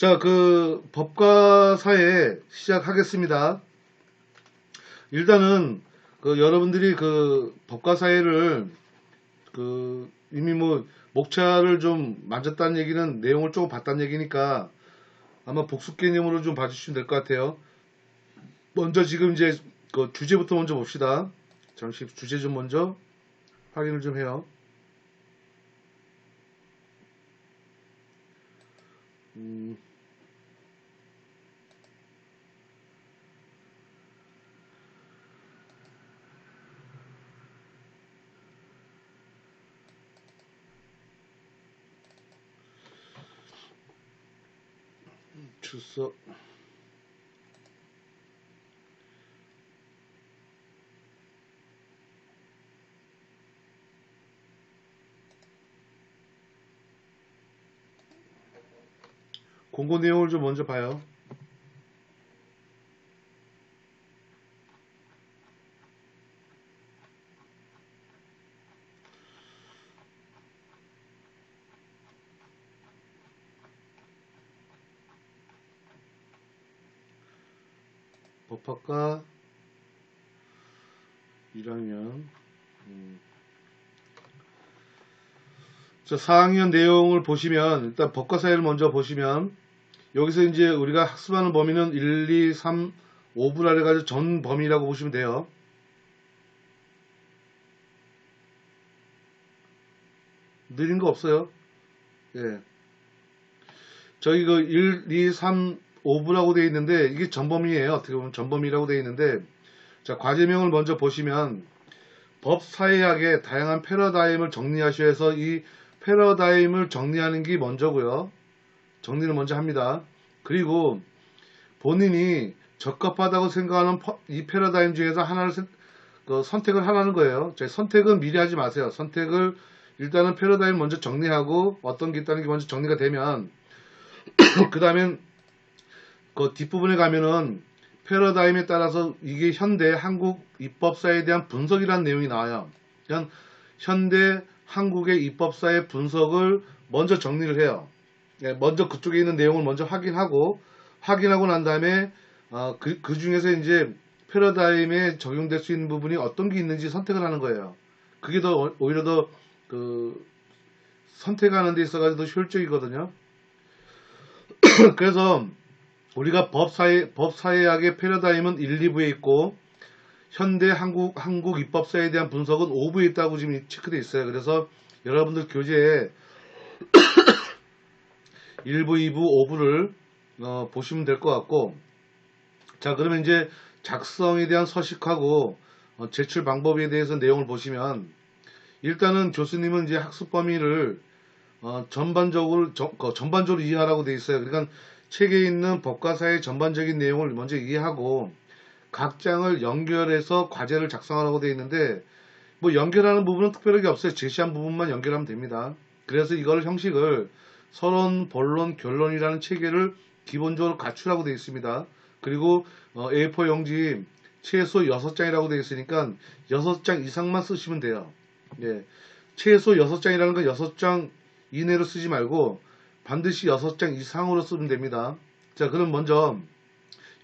자, 그 법과사에 시작하겠습니다. 일단은 그 여러분들이 그 법과사회를 그 이미 뭐 목차를 좀 만졌다는 얘기는 내용을 조금 봤다는 얘기니까 아마 복수 개념으로 좀 봐주시면 될 것 같아요. 먼저 지금 이제 그 주제부터 먼저 봅시다. 잠시 주제 좀 먼저 확인을 좀 해요. 음, 주소 공고 내용을 좀 먼저 봐요. 법학과 1학년 음. 자, 4학년 내용을 보시면 일단 법과 사회를 먼저 보시면 여기서 이제 우리가 학습하는 범위는 1, 2, 3, 5분 아래 가지고 전 범위라고 보시면 돼요. 느린 거 없어요. 예. 저희 그 1, 2, 3, 5부라고 되어 있는데 이게 전범위예요. 어떻게 보면 전범위라고 되어 있는데 자 과제명을 먼저 보시면 법 사회학의 다양한 패러다임을 정리하셔야 해서 이 패러다임을 정리하는 게 먼저고요. 정리를 먼저 합니다. 그리고 본인이 적합하다고 생각하는 퍼- 이 패러다임 중에서 하나를 선- 그 선택을 하라는 거예요. 자, 선택은 미리 하지 마세요. 선택을 일단은 패러다임 먼저 정리하고 어떤 게 있다는 게 먼저 정리가 되면 그 다음엔 그 뒷부분에 가면은 패러다임에 따라서 이게 현대 한국 입법사에 대한 분석이라는 내용이 나와요. 그냥 현대 한국의 입법사의 분석을 먼저 정리를 해요. 예, 먼저 그쪽에 있는 내용을 먼저 확인하고 확인하고 난 다음에 어, 그, 그 중에서 이제 패러다임에 적용될 수 있는 부분이 어떤 게 있는지 선택을 하는 거예요. 그게 더 오- 오히려 더 그 선택하는 데 있어가지고 더 효율적이거든요. 그래서 우리가 법사회, 법사회학의 패러다임은 1, 2부에 있고, 현대 한국, 한국 입법사에 대한 분석은 5부에 있다고 지금 체크되어 있어요. 그래서 여러분들 교재에 1부, 2부, 5부를 보시면 될 것 같고, 자, 그러면 이제 작성에 대한 서식하고 어, 제출 방법에 대해서 내용을 보시면, 일단은 교수님은 이제 학습 범위를 어, 전반적으로, 저- 그 전반적으로 이해하라고 되어 있어요. 그러니까 책에 있는 법과사의 전반적인 내용을 먼저 이해하고 각 장을 연결해서 과제를 작성하라고 되어 있는데 뭐 연결하는 부분은 특별하게 없어요. 제시한 부분만 연결하면 됩니다. 그래서 이걸 형식을 서론, 본론, 결론이라는 체계를 기본적으로 갖추라고 되어 있습니다. 그리고 어, A4 용지 최소 6장이라고 되어 있으니까 6장 이상만 쓰시면 돼요. 예. 최소 6장이라는 건 6장 이내로 쓰지 말고 반드시 6장 이상으로 쓰면 됩니다. 자, 그럼 먼저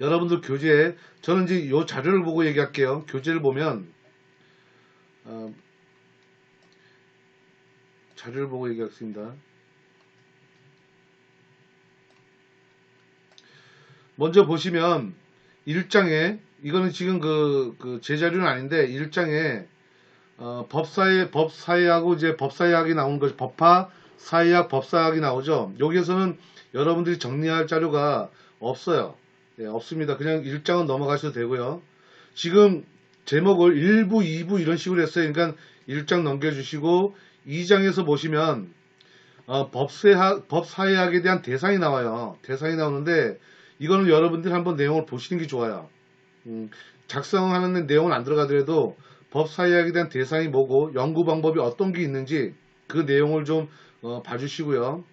여러분들 교재에 저는 이제 이 자료를 보고 얘기할게요. 교재를 보면 어, 자료를 보고 얘기하겠습니다. 먼저 보시면 1장에 이거는 지금 그, 그 제자료는 아닌데 1장에 어, 법사회 법사회하고 이제 법사회학이 나오는 거죠. 법화 사회학 법사학이 나오죠. 여기에서는 여러분들이 정리할 자료가 없어요. 예, 없습니다. 그냥 1장은 넘어가셔도 되고요. 지금 제목을 1부, 2부 이런 식으로 했어요. 그러니까 1장 넘겨주시고 2장에서 보시면 어, 법사학, 법사회학에 대한 대상이 나와요. 대상이 나오는데 이거는 여러분들이 한번 내용을 보시는 게 좋아요. 음, 작성하는 내용은 안 들어가더라도 법사회학에 대한 대상이 뭐고 연구 방법이 어떤 게 있는지 그 내용을 좀 어, 봐주시고요.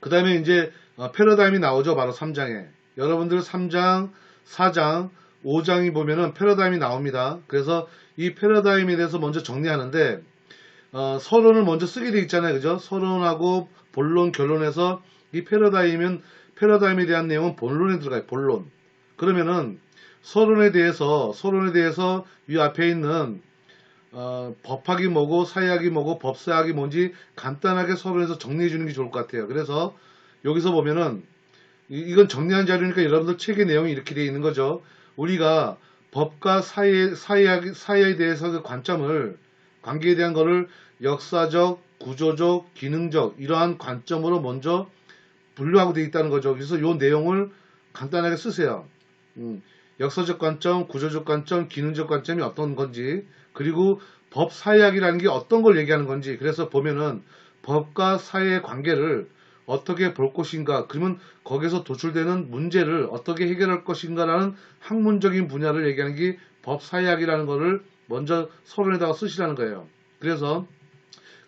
그 다음에 이제 어, 패러다임이 나오죠. 바로 3장에. 여러분들 3장, 4장, 5장이 보면은 패러다임이 나옵니다. 그래서 이 패러다임에 대해서 먼저 정리하는데 어, 서론을 먼저 쓰게 돼 있잖아요. 그죠? 서론하고 본론, 결론에서 이 패러다임은 패러다임에 대한 내용은 본론에 들어가요. 본론. 그러면은 서론에 대해서 서론에 대해서 이 앞에 있는 어, 법학이 뭐고 사회학이 뭐고 법사학이 뭔지 간단하게 서론에서 정리해 주는 게 좋을 것 같아요. 그래서 여기서 보면은 이- 이건 정리한 자료니까 여러분들 책의 내용이 이렇게 되어 있는 거죠. 우리가 법과 사회, 사회학, 사회에 대해서 그 관점을, 관계에 대한 거를 역사적, 구조적, 기능적, 이러한 관점으로 먼저 분류하고 되어 있다는 거죠. 그래서 이 내용을 간단하게 쓰세요. 음, 역사적 관점, 구조적 관점, 기능적 관점이 어떤 건지, 그리고 법 사회학이라는 게 어떤 걸 얘기하는 건지, 그래서 보면은 법과 사회의 관계를 어떻게 볼 것인가, 그러면 거기서 도출되는 문제를 어떻게 해결할 것인가라는 학문적인 분야를 얘기하는 게 법 사회학이라는 거를 먼저 서론에다가 쓰시라는 거예요. 그래서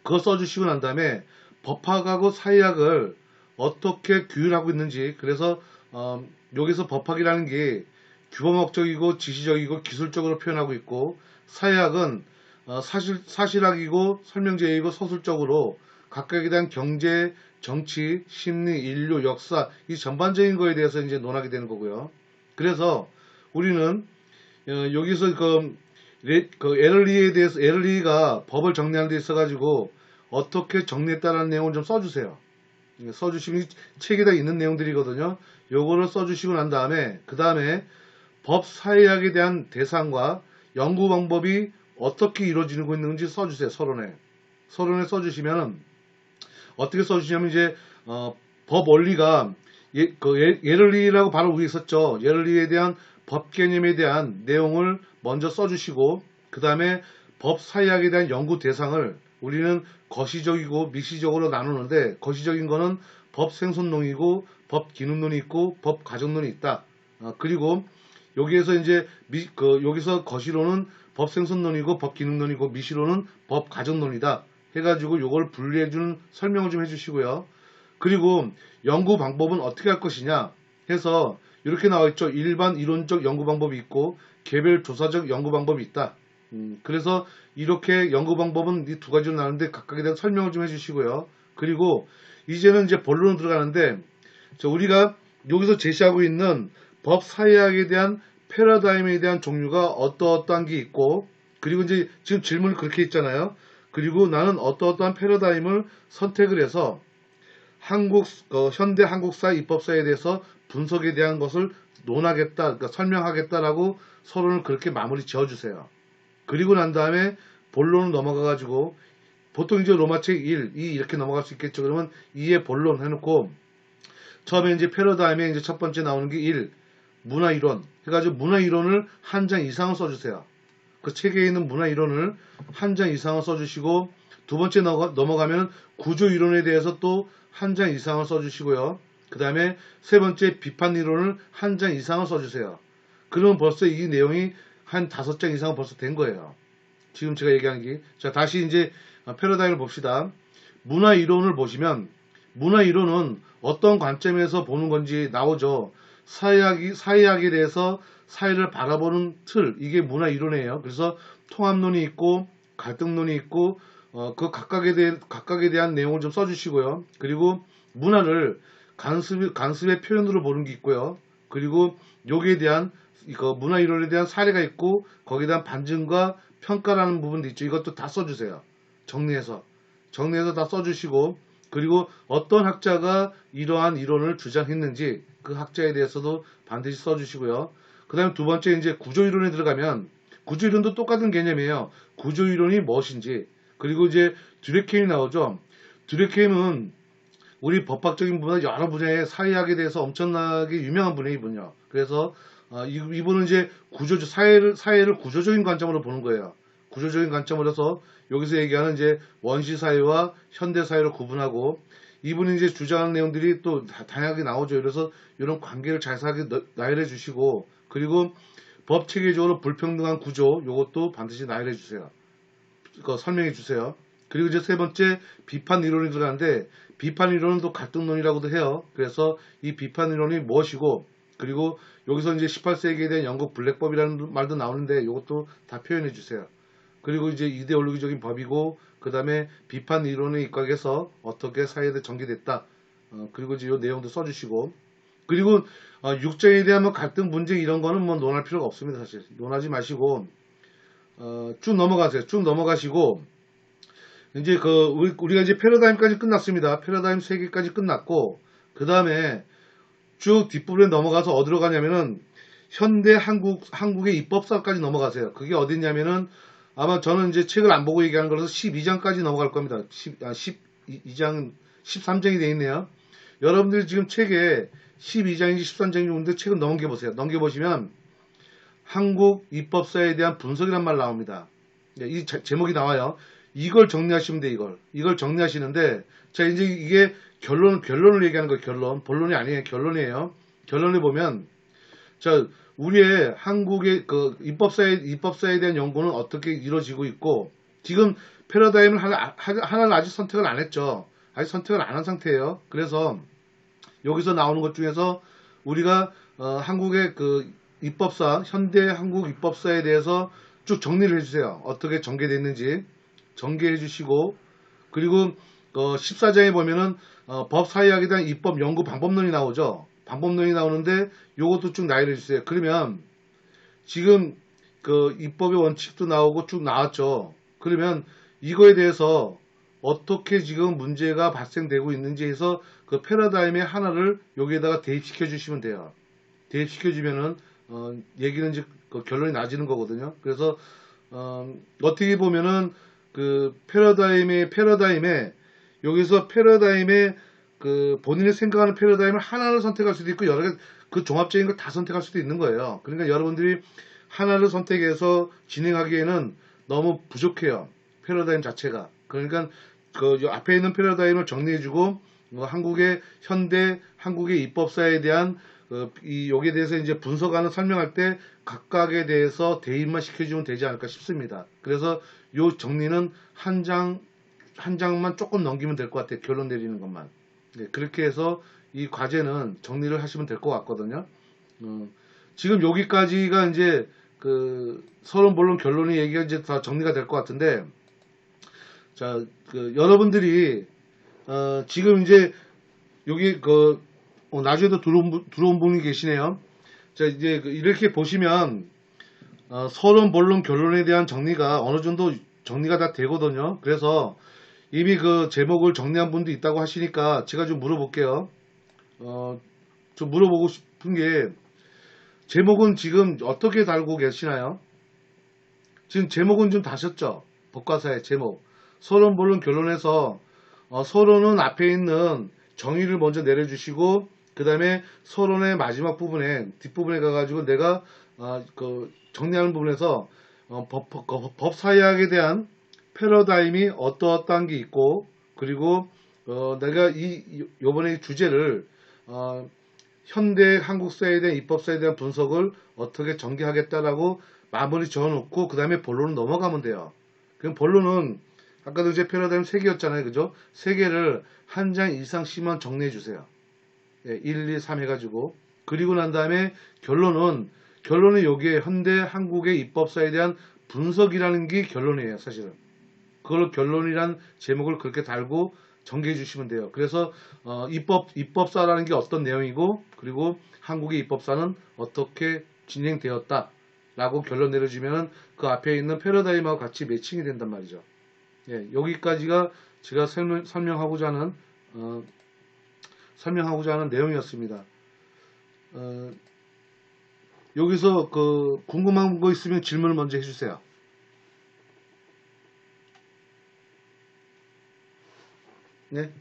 그거 써주시고 난 다음에 법학하고 사회학을 어떻게 규율하고 있는지, 그래서 어, 여기서 법학이라는 게 규범학적이고 지시적이고 기술적으로 표현하고 있고 사회학은 어, 사실 사실학이고 설명제이고 서술적으로 각각에 대한 경제, 정치, 심리, 인류, 역사 이 전반적인 거에 대해서 이제 논하게 되는 거고요. 그래서 우리는 어, 여기서 그, 레- 그 에럴리에 대해서 에럴리가 법을 정리하는 데 있어 가지고 어떻게 정리했다라는 내용을 좀 써주세요. 예, 써주시면 이 책에다 있는 내용들이거든요. 요거를 써주시고 난 다음에 그 다음에 법 사회학에 대한 대상과 연구 방법이 어떻게 이루어지고 있는지 써주세요. 서론에 서론에 써주시면 어떻게 써주시냐면 이제 어, 법 원리가 예, 그 예, 예럴리라고 바로 위에 있었죠. 예럴리에 대한 법 개념에 대한 내용을 먼저 써주시고 그 다음에 법 사회학에 대한 연구 대상을 우리는 거시적이고 미시적으로 나누는데 거시적인 거는 법 생존론이고 법 기능론이 있고 법 가정론이 있다. 어, 그리고 여기에서 이제 미, 그 여기서 거시로는 법 생존론이고 법 기능론이고 미시로는 법 가정론이다. 해가지고 요걸 분리해주는 설명을 좀 해주시고요. 그리고 연구 방법은 어떻게 할 것이냐 해서 이렇게 나와 있죠. 일반 이론적 연구 방법이 있고 개별 조사적 연구 방법이 있다. 음, 그래서 이렇게 연구 방법은 이 두 가지로 나누는데 각각에 대한 설명을 좀 해주시고요. 그리고 이제는 이제 본론으로 들어가는데 저 우리가 여기서 제시하고 있는 법 사회학에 대한 패러다임에 대한 종류가 어떠어떠한 게 있고 그리고 이제 지금 질문이 그렇게 있잖아요. 그리고 나는 어떠어떠한 패러다임을 선택을 해서 한국 어, 현대 한국사 입법사에 대해서 분석에 대한 것을 논하겠다, 그러니까 설명하겠다라고 서론을 그렇게 마무리 지어주세요. 그리고 난 다음에 본론을 넘어가 가지고 보통 이제 로마책 1, 2 이렇게 넘어갈 수 있겠죠. 그러면 2의 본론 해놓고 처음에 이제 패러다임에 이제 첫 번째 나오는 게 1, 문화 이론 해가지고 문화 이론을 한 장 이상을 써주세요. 그 책에 있는 문화 이론을 한 장 이상을 써주시고 두 번째 넘어가- 넘어가면 구조 이론에 대해서 또 한 장 이상을 써주시고요. 그 다음에 세 번째 비판 이론을 한 장 이상을 써주세요. 그러면 벌써 이 내용이 한 다섯 장 이상은 벌써 된 거예요. 지금 제가 얘기한 게. 자, 다시 이제 패러다임을 봅시다. 문화 이론을 보시면 문화 이론은 어떤 관점에서 보는 건지 나오죠. 사회학이, 사회학에 대해서 사회를 바라보는 틀, 이게 문화 이론이에요. 그래서 통합론이 있고, 갈등론이 있고, 어, 그 각각에 대해, 각각에 대한 내용을 좀 써주시고요. 그리고 문화를 간습, 간습의 표현으로 보는 게 있고요. 그리고 여기에 대한, 이거 문화 이론에 대한 사례가 있고, 거기에 대한 반증과 평가라는 부분도 있죠. 이것도 다 써주세요. 정리해서. 정리해서 다 써주시고, 그리고 어떤 학자가 이러한 이론을 주장했는지 그 학자에 대해서도 반드시 써주시고요. 그 다음에 두 번째 이제 구조이론에 들어가면 구조이론도 똑같은 개념이에요. 구조이론이 무엇인지 그리고 이제 듀레케임이 나오죠. 듀레케임은 우리 법학적인 분야 여러 분야의 사회학에 대해서 엄청나게 유명한 분이에요, 이분요. 그래서 어, 이, 이분은 이제 구조 사회를 사회를 구조적인 관점으로 보는 거예요. 구조적인 관점으로 해서 여기서 얘기하는 이제 원시 사회와 현대 사회를 구분하고 이분이 이제 주장하는 내용들이 또 다- 다양하게 나오죠. 그래서 이런 관계를 너- 나열해 주시고 그리고 법 체계적으로 불평등한 구조 요것도 반드시 나열해 주세요. 그 설명해 주세요. 그리고 이제 세 번째 비판 이론이 들어가는데 비판 이론은 또 갈등론이라고도 해요. 그래서 이 비판 이론이 무엇이고 그리고 여기서 이제 18세기에 대한 영국 블랙법이라는 말도 나오는데 이것도 다 표현해 주세요. 그리고 이제 이데올로기적인 법이고 그 다음에 비판 이론에 입각해서 어떻게 사회에 전개됐다. 어, 그리고 이제 이 내용도 써주시고. 그리고 어, 육장에 대한 뭐 갈등 문제 이런 거는 뭐 논할 필요가 없습니다 사실. 논하지 마시고. 어, 쭉 넘어가세요. 쭉 넘어가시고. 이제 그 우리, 우리가 이제 패러다임까지 끝났습니다. 패러다임 3개까지 끝났고. 그 다음에 쭉 뒷부분에 넘어가서 어디로 가냐면은 현대 한국 한국의 입법사까지 넘어가세요. 그게 어딨냐면은 아마 저는 이제 책을 안 보고 얘기하는 거라서 12장까지 넘어갈 겁니다 10, 아, 12장 13장이 되어 있네요 여러분들 지금 책에 12장인지 13장인지 오는데 책을 넘겨보세요. 넘겨보시면 한국 입법사에 대한 분석이란 말 나옵니다. 네, 이 자, 제목이 나와요. 이걸 정리하시면 돼, 이걸. 이걸 정리하시는데, 자, 이제 이게 결론, 결론을 얘기하는 거예요, 결론. 본론이 아니에요, 결론이에요. 결론을 보면, 자, 우리의 한국의 그 입법사에, 입법사에 대한 연구는 어떻게 이루어지고 있고, 지금 패러다임을 하나, 하나는 아직 선택을 안 했죠. 아직 선택을 안 한 상태예요. 그래서, 여기서 나오는 것 중에서 우리가 어, 한국의 그 입법사, 현대 한국 입법사에 대해서 쭉 정리를 해주세요. 어떻게 전개됐는지 전개해 주시고 그리고 어, 14장에 보면은 어, 법 사회학에 대한 입법 연구 방법론이 나오죠. 방법론이 나오는데 요것도 쭉 나열해 주세요. 그러면 지금 그 입법의 원칙도 나오고 쭉 나왔죠. 그러면 이거에 대해서 어떻게 지금 문제가 발생되고 있는지 해서 그 패러다임의 하나를 여기에다가 대입시켜 주시면 돼요. 대입시켜 주면은 어, 얘기는 이제 그 결론이 나지는 거거든요. 그래서 어, 떻게 보면은 그 패러다임의 패러다임에 여기서 패러다임의 그 본인이 생각하는 패러다임을 하나를 선택할 수도 있고 여러 개 그 종합적인 걸 다 선택할 수도 있는 거예요. 그러니까 여러분들이 하나를 선택해서 진행하기에는 너무 부족해요. 패러다임 자체가. 그러니까 그 앞에 있는 패러다임을 정리해주고 뭐 한국의 현대 한국의 입법사에 대한 어, 이 여기에 대해서 이제 분석하는 설명할 때 각각에 대해서 대입만 시켜주면 되지 않을까 싶습니다. 그래서 요 정리는 한 장, 한 장만 조금 넘기면 될 것 같아요. 결론 내리는 것만. 네, 그렇게 해서 이 과제는 정리를 하시면 될 것 같거든요. 어, 지금 여기까지가 이제 그 서론 본론 결론이 얘기가 이제 다 정리가 될 것 같은데 자, 그 여러분들이 어, 지금 이제 여기 그 어, 나중에도 들어온, 들어온 분이 계시네요. 자, 이제 그 이렇게 보시면 어, 서론, 본론, 결론에 대한 정리가 어느 정도 정리가 다 되거든요. 그래서 이미 그 제목을 정리한 분도 있다고 하시니까 제가 좀 물어볼게요. 어, 좀 물어보고 싶은 게 제목은 지금 어떻게 달고 계시나요? 지금 제목은 좀 다셨죠? 법과사의 제목. 서론, 본론, 결론에서 어, 서론은 앞에 있는 정의를 먼저 내려주시고 그 다음에 서론의 마지막 부분에 뒷부분에 가가지고 내가 어, 그 정리하는 부분에서 어, 법, 법, 법 사회학에 대한 패러다임이 어떠어떠한 게 있고 그리고 어, 내가 이 요번에 주제를 어, 현대 한국 사회에 대한 입법사에 대한 분석을 어떻게 전개하겠다라고 마무리 지어놓고 그 다음에 본론으로 넘어가면 돼요. 그럼 본론은 아까도 이제 패러다임 3개였잖아요. 그죠? 3개를 한 장 이상씩만 정리해 주세요. 예, 1, 2, 3 해가지고. 그리고 난 다음에 결론은, 결론은 여기에 현대 한국의 입법사에 대한 분석이라는 게 결론이에요. 사실은. 그걸 결론이란 제목을 그렇게 달고 정리해 주시면 돼요. 그래서 어, 입법 입법사라는 게 어떤 내용이고 그리고 한국의 입법사는 어떻게 진행되었다 라고 결론 내려주면 그 앞에 있는 패러다임하고 같이 매칭이 된단 말이죠. 예, 여기까지가 제가 설명, 설명하고자 하는 어, 설명하고자 하는 내용이었습니다. 어, 여기서 그 궁금한 거 있으면 질문을 먼저 해주세요. 네?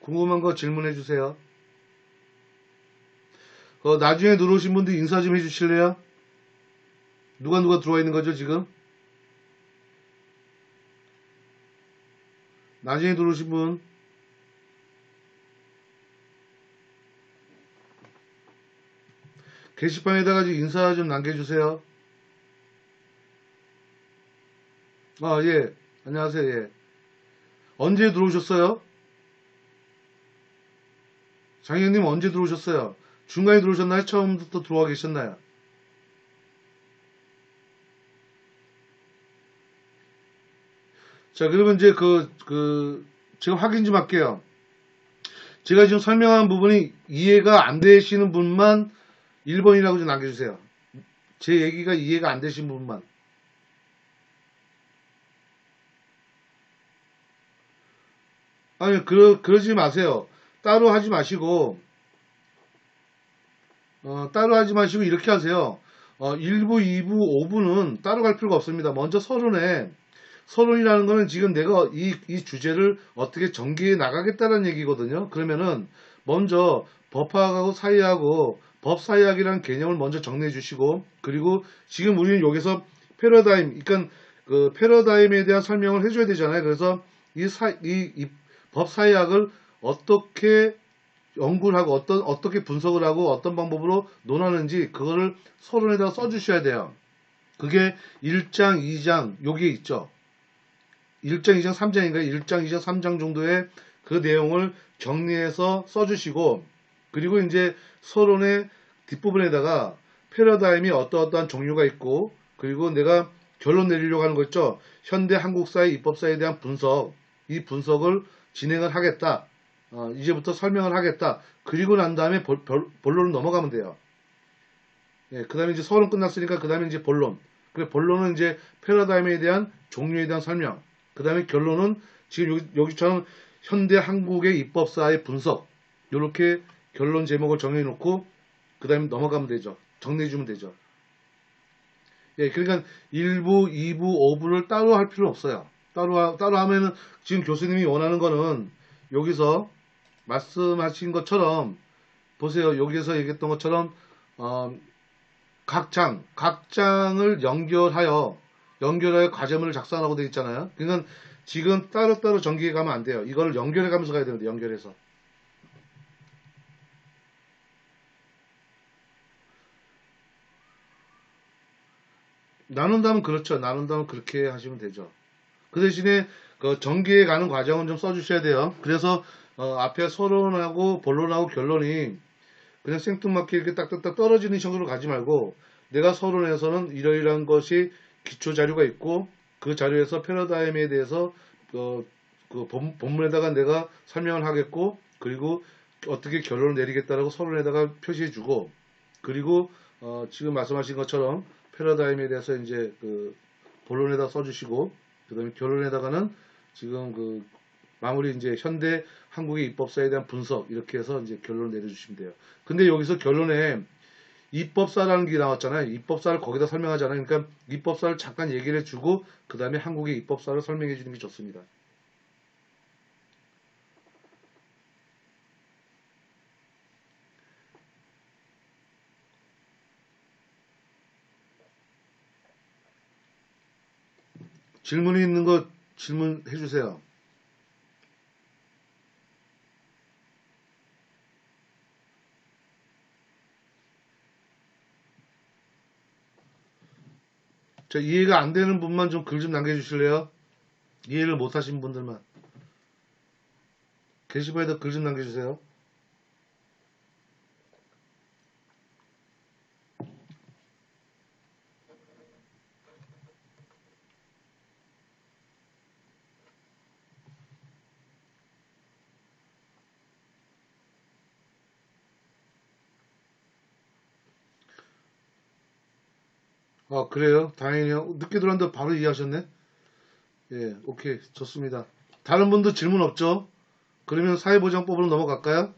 궁금한 거 질문해 주세요. 어, 나중에 들어오신 분들 인사 좀 해주실래요? 누가 누가 들어와 있는 거죠 지금? 나중에 들어오신 분 게시판에다가 인사 좀 남겨주세요. 아, 예. 안녕하세요. 예. 언제 들어오셨어요? 장현님 언제 들어오셨어요? 중간에 들어오셨나요? 처음부터 들어와 계셨나요? 자, 그러면 이제 그, 그, 제가 확인 좀 할게요. 제가 지금 설명한 부분이 이해가 안 되시는 분만 1번이라고 좀 남겨주세요. 제 얘기가 이해가 안 되신 분만. 아니, 그러, 그러지 마세요. 따로 하지 마시고, 어, 따로 하지 마시고 이렇게 하세요. 어, 1부, 2부, 5부는 따로 갈 필요가 없습니다. 먼저 서론에, 서론이라는 거는 지금 내가 이, 이 주제를 어떻게 전개해 나가겠다는 얘기거든요. 그러면은, 먼저 법학하고 사이하고 법 사이학이라는 개념을 먼저 정리해 주시고, 그리고 지금 우리는 여기서 패러다임, 그러니까 그 패러다임에 대한 설명을 해줘야 되잖아요. 그래서 이 사, 이, 이 법 사이학을 어떻게 연구를 하고 어떤 어떻게 분석을 하고 어떤 방법으로 논하는지 그거를 서론에다가 써주셔야 돼요. 그게 1장, 2장 여기에 있죠. 1장, 2장, 3장인가요? 1장, 2장, 3장 정도의 그 내용을 정리해서 써주시고 그리고 이제 서론의 뒷부분에다가 패러다임이 어떠어떠한 종류가 있고 그리고 내가 결론 내리려고 하는 거 있죠. 현대 한국사의 입법사에 대한 분석 이 분석을 진행을 하겠다. 어, 이제부터 설명을 하겠다. 그리고 난 다음에 볼- 별- 본론으로 넘어가면 돼요. 예, 그 다음에 이제 서론 끝났으니까 그 다음에 이제 본론. 그래, 본론은 이제 패러다임에 대한 종류에 대한 설명. 그 다음에 결론은 지금 여기, 여기처럼 현대 한국의 입법사의 분석. 이렇게 결론 제목을 정해놓고 그 다음에 넘어가면 되죠. 정리해주면 되죠. 예, 그러니까 1부, 2부, 5부를 따로 할 필요 없어요. 따로, 하- 따로 하면은 지금 교수님이 원하는 거는 여기서 말씀하신 것처럼 보세요. 여기서 얘기했던 것처럼 어, 각 장, 각 장을 연결하여 연결하여 과제문을 작성하라고 되어 있잖아요. 그러니까 지금 따로따로 전기해 가면 안 돼요. 이거를 연결해 가면서 가야 되는데 연결해서. 나눈다면 그렇죠. 나눈다면 그렇게 하시면 되죠. 그 대신에 그 전기에 가는 과정은 좀 써주셔야 돼요. 그래서 어, 앞에 서론하고 본론하고 결론이 그냥 생뚱맞게 이렇게 딱딱딱 떨어지는 식으로 가지 말고 내가 서론에서는 이러이러한 것이 기초 자료가 있고 그 자료에서 패러다임에 대해서 어, 그 본, 본문에다가 내가 설명을 하겠고 그리고 어떻게 결론을 내리겠다라고 서론에다가 표시해주고 그리고 어, 지금 말씀하신 것처럼 패러다임에 대해서 이제 그 본론에다 써주시고 그 다음에 결론에다가는 지금 그 마무리 이제 현대 한국의 입법사에 대한 분석 이렇게 해서 이제 결론을 내려주시면 돼요. 근데 여기서 결론에 입법사라는 게 나왔잖아요. 입법사를 거기다 설명하잖아요. 그러니까 입법사를 잠깐 얘기를 해주고 그 다음에 한국의 입법사를 설명해 주는 게 좋습니다. 질문이 있는 거 질문해 주세요. 자, 이해가 안 되는 분만 좀 글 좀 남겨주실래요? 이해를 못 하신 분들만. 게시판에다 글 좀 남겨주세요. 아, 그래요? 다행이네요. 늦게 들어왔는데 바로 이해하셨네? 예, 오케이. 좋습니다. 다른 분도 질문 없죠? 그러면 사회보장법으로 넘어갈까요?